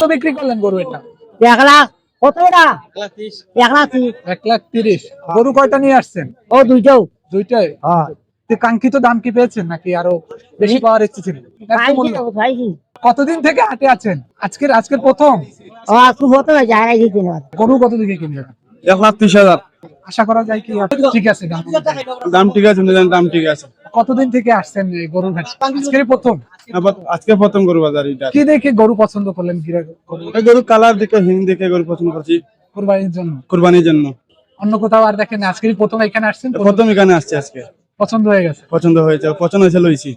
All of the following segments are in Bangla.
তো বিক্রি করলেন গরু এটা? এক লাখ। কত এটা? এক লাখ তিরিশ। এক লাখ তিরিশ। গরু কয়টা নিয়ে আসছেন? ও দুইটাও। দুইটাই? হ্যাঁ। কাঙ্ক্ষিত দাম কি পেয়েছেন নাকি আরও বেশি পাওয়ার ইচ্ছে ছিল? কতদিন থেকে হাটে আছেন? আজকের আজকের প্রথম? গরু কত দিকে কিনলেন? এক লাখ ত্রিশ হাজার। আশা করা যায় কি ঠিক আছে দাম। দাম ঠিক আছে দাম ঠিক আছে। কতদিন থেকে আসছেন এই গরুর হাট আজকের প্রথম? আজকে প্রথম গরু বাজার এটা। কি দেখে গরু পছন্দ করলেন কি গরু? গরু কালার দেখে হিং দেখে গরু পছন্দ করছি। কুরবানির জন্য? কুরবানির জন্য। অন্য কোথাও আর দেখেন আজকের প্রথম এখানে আসছেন? প্রথম এখানে আসছে আজকে। পছন্দ হয়ে গেছে? পছন্দ হয়েছে পছন্দ হয়েছে লইছি।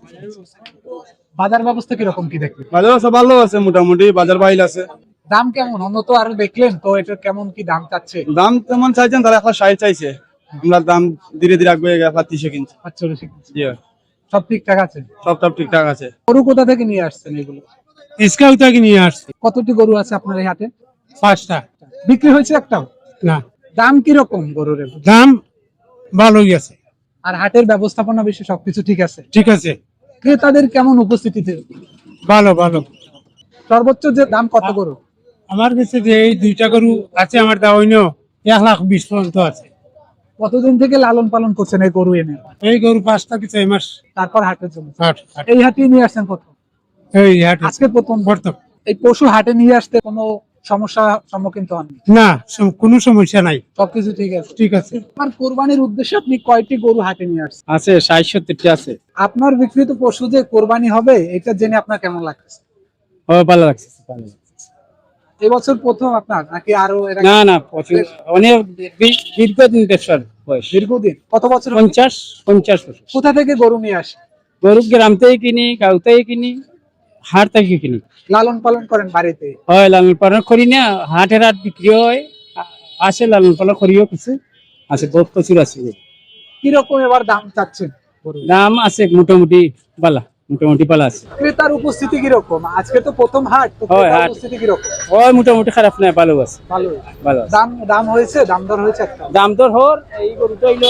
বাজার ব্যবস্থা কীরকম কি দেখলেন? বাজার সব ভালো আছে মোটামুটি বাজার বাইল আছে। দাম কেমন? অন্য তো আরও দেখলেন তো এটা কেমন কি দাম চাচ্ছে? দাম তেমন চাইছেন তারা এখন ষাট চাইছে। আমরা দাম ধীরে ধীরে আগে লাখ তিরিশে কিনছি। পাঁচচল্লিশ জি। সব ঠিকঠাক আছে? সব সব ঠিকঠাক আছে। গরু কোথা থেকে নিয়ে আসছেন এগুলো? স্কাউ থেকে নিয়ে আসছি। কতটি গরু আছে আপনার এই হাটে? পাঁচটা। বিক্রি হয়েছে একটাও? না। দাম কীরকম গরুর? দাম ভালোই আছে। আর হাটের ব্যবস্থাপনা বিষয়ে সবকিছু ঠিক আছে? ঠিক আছে। ক্রেতাদের কেমন উপস্থিতিতে ভালো ভালো। সর্বোচ্চ যে দাম কত গরু? আমার কাছে যে এই দুইটা গরু আছে আমার দাওয়াইন এক লাখ বিশ পর্যন্ত আছে। কতদিন থেকে লালন পালন করছেন এই গরু এনে? এই গরু পাঁচটা কি ছয় মাস? তারপর হাটের জন্য। এই হাটে নিয়ে আসছেন কত এই হাট আজকে প্রথম? প্রথম। এই পশু হাটে নিয়ে আসতে কোনো সমস্যা সম্মুখীন তো হননি? না কোনো সমস্যা নাই। সবকিছু ঠিক আছে? ঠিক আছে। আপনার কোরবানির উদ্দেশ্যে আপনি কয়টি গরু হাটে নিয়ে আসছেন? আছে ষাট সত্তরটি আছে। আপনার বিক্রিত পশু যে কোরবানি হবে এটা জেনে আপনার কেমন লাগছে ও ভালো লাগছে এবছর প্রথম আপনার নাকি আরও না না অনেক দীর্ঘদিন দেড়শোর বয়স। দীর্ঘদিন। কত বছর পঞ্চাশ পঞ্চাশ বছর। কোথা থেকে গরু নিয়ে আসে? গরু গ্রাম থেকে কিনি গাঁও থেকে কিনি হাট থেকে কিনি। লালন পালন করেন বাড়িতে? হয় লালন পালন করি না হাটের হাট বিক্রি হয় আ- আছে লালন পালন করিও কিছু আছে বহুত প্রচুর আছে। কীরকম এবার দাম চাচ্ছেন? দাম আছে মোটামুটি বালা। মোটামুটি বালা আছে। ক্রেতার উপস্থিতি কীরকম? আজকে তো প্রথম হাট ক্রেতার উপস্থিতি কীরকম? ওই মোটামুটি খারাপ না ভালো আছে। ভালো। ভালো দাম দাম হয়েছে? দাম দর হয়েছে একটা? দাম দর হর এই গরুটা হইল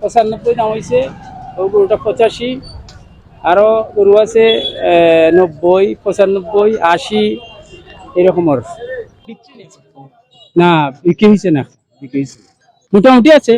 পঁচানব্বই দাম হয়েছে ওই গরুটা পঁচাশি। আরও গরু আছে নব্বই পঁচানব্বই আশি এরকম ওর না বিক্রি হয়েছে না। বিক্রি হয়েছে। মোটামুটি আছে।